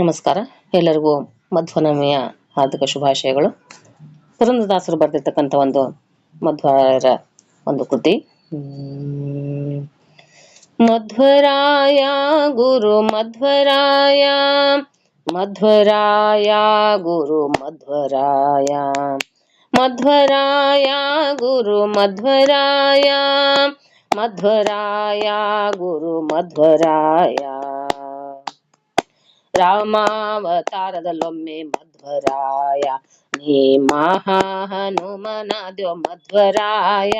ನಮಸ್ಕಾರ. ಎಲ್ಲರಿಗೂ ಮಧ್ವನಮಯ ಹಾರ್ದಿಕ ಶುಭಾಶಯಗಳು. ಪುರಂದದಾಸರು ಬರೆದಿರ್ತಕ್ಕಂಥ ಒಂದು ಮಧ್ವರ ಒಂದು ಕೃತಿ. ಮಧ್ವರಾಯ ಗುರು ಮಧ್ವರಾಯ ಮಧ್ವರಾಯ ಗುರು ಮಧ್ವರಾಯ ಮಧ್ವರಾಯ ಗುರು ಮಧ್ವರಾಯ ಮಧ್ವರಾಯ ಗುರು ಮಧ್ವರಾಯ. ರಾಮಾವತಾರದಲ್ಲೊಮ್ಮೆ ಮಧ್ವರಾಯ ನೀ ಮಹಾ ಹನುಮನಾದ್ಯೋ ಮಧ್ವರಾಯ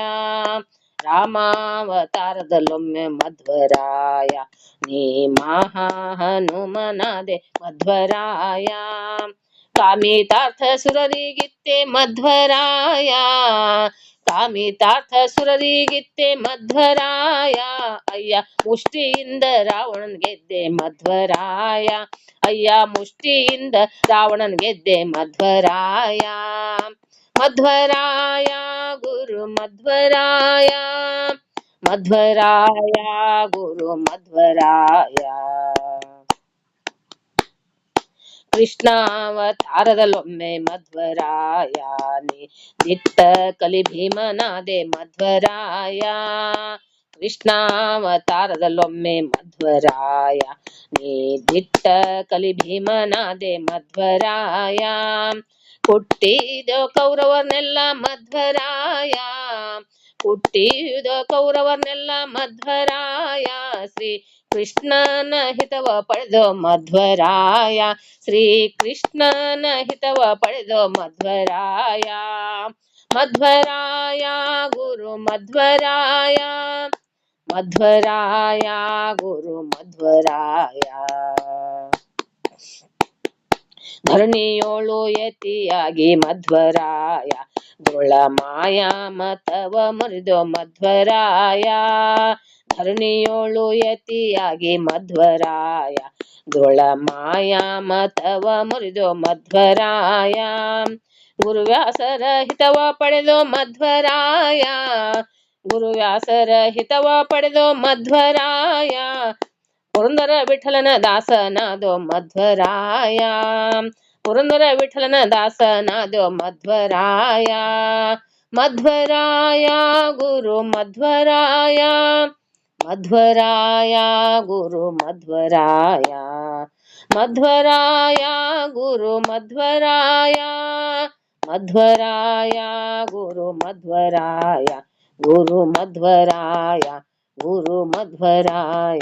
ರಾಮಾವತಾರದಲ್ಲೊಮ್ಮೆ ಮಧ್ವರಾಯ ನೀ ಮಹಾ ಹನುಮನಾದೆ ಮಧ್ವರಾಯ ಕಾಮಿತಾರ್ಥ ಸುರರಿಗಿತ್ತೆ ಮಧ್ವರಾಯ ಕಾಮಿತಾರ್ಥ ಸುರರಿಗಿತ್ತೆ ಮಧ್ವರಾಯ. ಅಯ್ಯ, ಮುಷ್ಟಿಯಿಂದ ರಾವಣನ್ ಗೆದ್ದೆ ಮಧ್ವರಾಯ. ಅಯ್ಯ, ಮುಷ್ಟಿಯಿಂದ ರಾವಣನ್ ಗೆದ್ದೆ ಮಧ್ವರಾಯ. ಮಧ್ವರಾಯ, ಗುರು ಮಧ್ವರಾಯ. ಮಧ್ವರಾಯ, ಗುರು ಮಧ್ವರಾಯ. ಕೃಷ್ಣಾವತಾರದಲ್ಲೊಮ್ಮೆ ಮಧ್ವರಾಯ ನಿತ್ತ ಕಲಿ ಭೀಮನಾದೆ ಮಧ್ವರಾಯ. ಕೃಷ್ಣಾವತಾರದಲ್ಲೊಮ್ಮೆ ಮಧ್ವರಾಯ, ನೀ ದಿಟ್ಟ ಕಲಿ ಭೀಮನಾದೆ ಮಧ್ವರಾಯ. ಹುಟ್ಟಿದ ಕೌರವನೆಲ್ಲ ಮಧ್ವರಾಯ. ಹುಟ್ಟಿದ ಕೌರವನ್ನೆಲ್ಲ ಮಧ್ವರಾಯ. ಶ್ರೀ ಕೃಷ್ಣನ ಹಿತವ ಪಡೆದು ಮಧ್ವರಾಯ. ಶ್ರೀ ಕೃಷ್ಣನ ಹಿತವ ಪಡೆದು ಮಧ್ವರಾಯ. ಮಧ್ವರಾಯ ಗುರು ಮಧ್ವರಾಯ. ಮಧ್ವರಾಯ ಗುರು ಮಧ್ವರಾಯ. ಧರಣಿಯೋಳು ಯತಿಯಾಗಿ ಮಧ್ವರಾಯ. ಮಾಯಾ ಮತವ ಮುರಿದು ಮಧ್ವರಾಯ. ಧರಣಿಯೋಳು ಯತಿಯಾಗಿ ಮಧ್ವರಾಯ. ಮಾಯಾ ಮತವ ಮುರಿದು ಮಧ್ವರಾಯ. ಗುರುವ್ಯಾಸರ ಹಿತವ ಪಡೆದು ಮಧ್ವರಾಯ. ಗುರುವ್ಯಾಸರ ಹಿತವ ಪಡೆದು ಮಧ್ವರಾಯ. ಪುರಂದರ ವಿಠಲನ ದಾಸನಾದೋ ಮಧ್ವರಾಯ. ಪುರಂದರ ವಿಠಲನ ದಾಸನಾದ ಮಧ್ವರಾಯ. ಮಧ್ವರಾಯ ಗುರು ಮಧ್ವರಾಯ. ಮಧ್ವರಾಯ ಗುರು ಮಧ್ವರಾಯ. ಮಧ್ವರಾಯ ಗುರು ಮಧ್ವರಾಯ. ಮಧ್ವರಾಯ ಗುರು ಮಧ್ವರಾಯ. ಗುರು ಮಧ್ವರಾಯ. ಗುರು ಮಧ್ವರಾಯ.